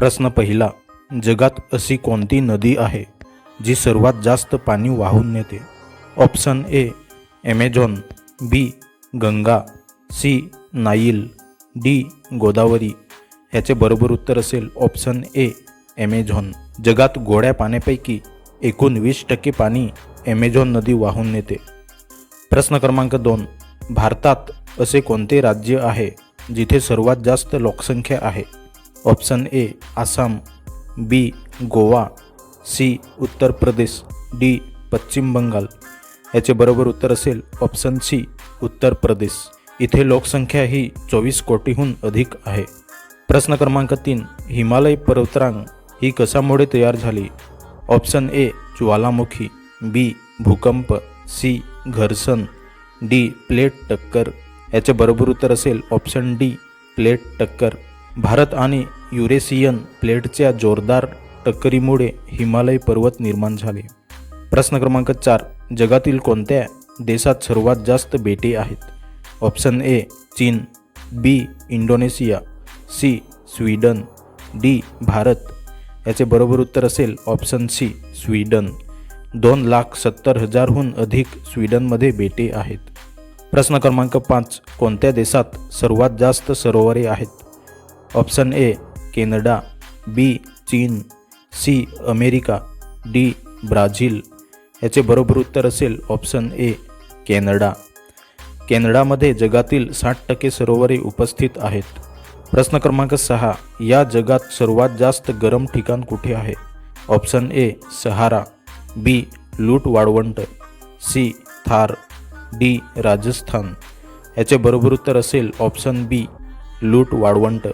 प्रश्न पहिला जगात अशी कोणती नदी आहे जी सर्वात जास्त पाणी वाहून नेते? Option A Amazon B Ganga. C Nile D Godavari. ह्याचे बरोबर उत्तर असेल ऑप्शन ए ॲमेझॉन जगात गोड्या पाण्यापैकी एकूण वीस टक्के पाणी ॲमेझॉन नदी वाहून नेते. प्रश्न क्रमांक दोन भारतात असे कोणते राज्य आहे जिथे सर्वात जास्त लोकसंख्या आहे? Option A Assam B Goa C Uttar Pradesh D पश्चिम बंगाल. याचे बरोबर उत्तर असेल ऑप्शन सी उत्तर प्रदेश. इथे लोकसंख्या ही चोवीस कोटीहून अधिक आहे. प्रश्न क्रमांक तीन हिमालय पर्वतरांग ही कशामुळे तयार झाली? ऑप्शन ए ज्वालामुखी बी भूकंप सी घर्षण डी प्लेट टक्कर. याचे बरोबर उत्तर असेल ऑप्शन डी प्लेट टक्कर. भारत आणि युरेशियन प्लेटच्या जोरदार टक्करीमुळे हिमालय पर्वत निर्माण झाले. प्रश्न क्रमांक चार जगातील कोणत्या देशात सर्वात जास्त बेटे आहेत? ऑप्शन ए चीन B Indonesia C Sweden D Bharat. याचे बरोबर उत्तर असेल ऑप्शन सी स्वीडन. दोन लाख सत्तर हजारहून अधिक स्वीडनमध्ये बेटे आहेत. प्रश्न क्रमांक पाच कोणत्या देशात सर्वात जास्त सरोवरे आहेत? ऑप्शन ए कॅनडा बी चीन सी अमेरिका डी ब्राझील. याचे बरोबर उत्तर असेल ऑप्शन ए कॅनडा. कॅनडामध्ये जगातील साठ टक्के सरोवरे उपस्थित आहेत. प्रश्न क्रमांक सहा या जगात सर्वात जास्त गरम ठिकाण कुठे आहे? ऑप्शन ए सहारा बी लूट वाळवंट सी थार डी राजस्थान. याचे बरोबर उत्तर असेल ऑप्शन बी लूट वाळवंट.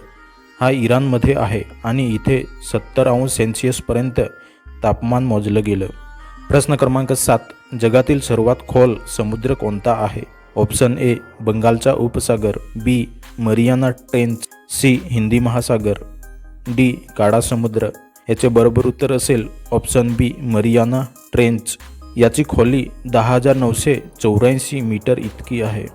हा इराणमध्ये आहे आणि इथे सत्तर अंश सेल्सिअसपर्यंत तापमान मोजलं गेलं. प्रश्न क्रमांक सात जगातील सर्वात खोल समुद्र कोणता आहे? ऑप्शन ए बंगालचा उपसागर B Mariana Trench C Hindi महासागर डी काळा समुद्र. याचे बरोबर उत्तर असेल ऑप्शन बी मरियाना ट्रेंच याची खोली दहा हजार नऊशे चौऱ्याऐंशी मीटर इतकी आहे.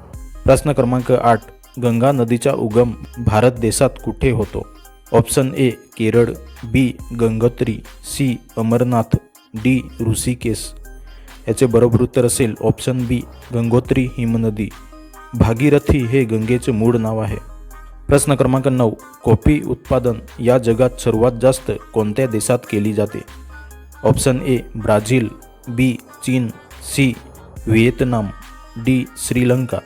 प्रश्न क्रमांक आठ गंगा नदीचा उगम भारत देशात कुठे होतो? Option A Kerala. B Gangotri. C Amarnath. D Rishikesh. याचे बरोबर उत्तर असेल ऑप्शन बी गंगोत्री हिमनदी. भागीरथी हे गंगेचे मूळ नाव आहे. प्रश्न क्रमांक नऊ कॉफी उत्पादन या जगात सर्वात जास्त कोणत्या देशात केली जाते? Option A Brazil. बी चीन. C Vietnam. डी श्रीलंका.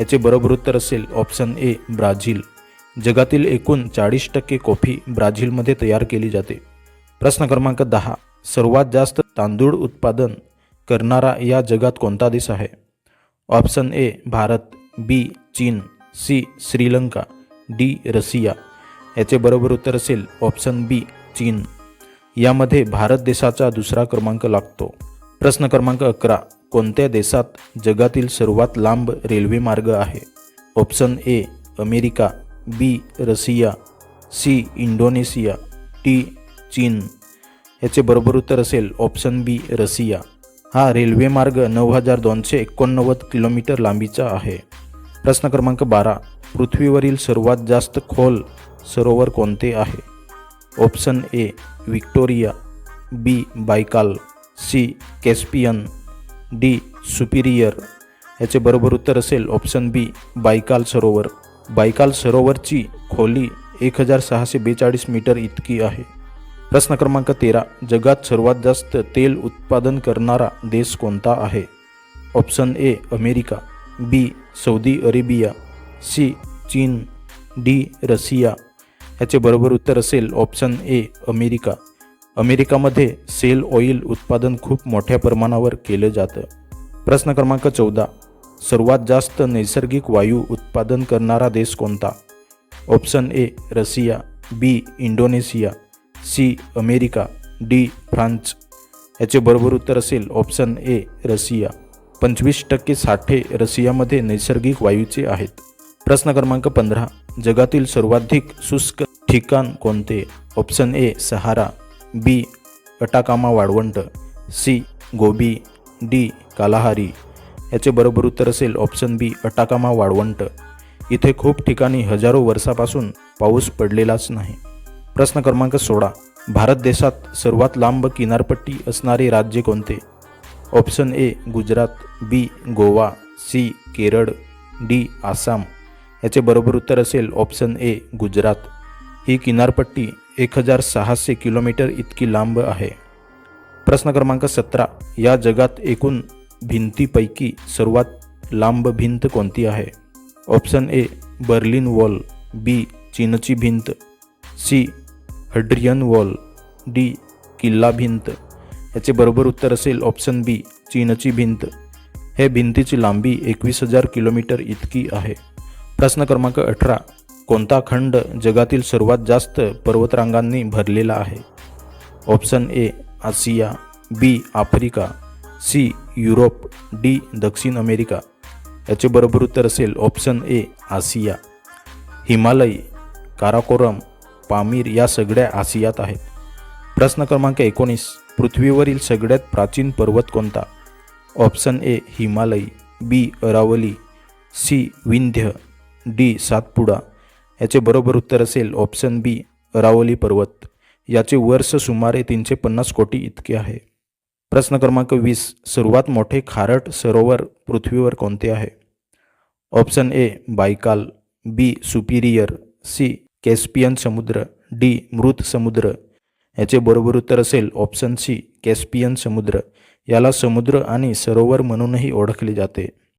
याचे बरोबर उत्तर असेल ऑप्शन ए ब्राझील. जगातील एकूण चाळीस टक्के कॉफी ब्राझीलमध्ये तयार केली जाते. प्रश्न क्रमांक दहा. सर्वात जास्त तांदूळ उत्पादन करणारा या जगात कोणता देश आहे? ऑप्शन ए भारत. बी चीन. सी श्रीलंका. D Russia. याचे बरोबर उत्तर असेल ऑप्शन बी चीन. यामध्ये भारत देशाचा दुसरा क्रमांक लागतो. प्रश्न क्रमांक अकरा. कोणत्या देशात जगातील सर्वात लांब रेल्वे मार्ग आहे? Option A America B Russia C Indonesia T चीन. याचे बरोबर उत्तर असेल ऑप्शन बी रशिया. हा रेल्वे मार्ग नऊ हजार दोनशे एकोणनव्वद किलोमीटर लांबीचा आहे. प्रश्न क्रमांक बारा पृथ्वीवरील सर्वात जास्त खोल सरोवर कोणते आहे? Option A Victoria B Baikal C Caspian. D Superior. याचे बरोबर उत्तर असेल ऑप्शन बी बायकाल सरोवर. बायकाल सरोवरची खोली एक हजार सहाशे बेचाळीस मीटर इतकी आहे. प्रश्न क्रमांक तेरा जगात सर्वात जास्त तेल उत्पादन करणारा देश कोणता आहे? Option A America. B Saudi Arabia. C चीन. D Russia. याचे बरोबर उत्तर असेल ऑप्शन ए अमेरिका. अमेरिकामध्ये सेल ऑइल उत्पादन खूप मोठ्या प्रमाणावर केलं जातं. प्रश्न क्रमांक चौदा. सर्वात जास्त नैसर्गिक वायू उत्पादन करणारा देश कोणता? Option A Russia B Indonesia C America D France. याचे बरोबर उत्तर असेल ऑप्शन ए रशिया. पंचवीस टक्के साठे रशियामध्ये नैसर्गिक वायूचे आहेत. प्रश्न क्रमांक पंधरा. जगातील सर्वाधिक शुष्क ठिकाण कोणते? Option A Sahara B Atacama वाळवंट सी गोबी डी कालाहारी. याचे बरोबर उत्तर असेल ऑप्शन बी अटाकामा वाळवंट. इथे खूप ठिकाणी हजारो वर्षापासून पाऊस पडलेलाच नाही. प्रश्न क्रमांक सोळा. भारत देशात सर्वात लांब किनारपट्टी असणारे राज्य कोणते? Option A Gujarat B Goa C Kerala D Assam. याचे बरोबर उत्तर असेल ऑप्शन ए गुजरात. ही किनारपट्टी एक हजार सहाशे किलोमीटर इतकी लांब आहे. प्रश्न क्रमांक सतरा. या जगात एकूण भिंतीपैकी सर्वात लांब भिंत कोणती आहे? Option A Berlin wall. B चीनची भिंत. C हड्रियन wall. डी किल्ला भिंत. याचे बरोबर उत्तर असेल ऑप्शन बी चीनची भिंत. हे भिंतीची लांबी एकवीस हजार किलोमीटर इतकी आहे. प्रश्न क्रमांक अठरा. कोणता खंड जगातील सर्वात जास्त पर्वतरांगांनी भरलेला आहे? Option A Asia B Africa C Europe D दक्षिण अमेरिका. याचे बरोबर उत्तर असेल option A Asia Himalaya Karakoram Pamir या सगळ्या आशियात आहेत. प्रश्न क्रमांक एकोणीस पृथ्वीवरील सगळ्यात प्राचीन पर्वत कोणता? Option A Himalaya B Aravalli C Vindhya D Satpura. याचे बरोबर उत्तर असेल ऑप्शन बी अरावली पर्वत. याचे वर्ष सुमारे तीनशे पन्नास कोटी इतके आहे. प्रश्न क्रमांक वीस सर्वात मोठे खारट सरोवर पृथ्वीवर कोणते आहे? Option A Baikal. B Superior C Caspian समुद्र. डी मृत समुद्र. याचे बरोबर उत्तर असेल ऑप्शन सी कॅस्पियन समुद्र. याला समुद्र आणि सरोवर म्हणूनही ओळखले जाते.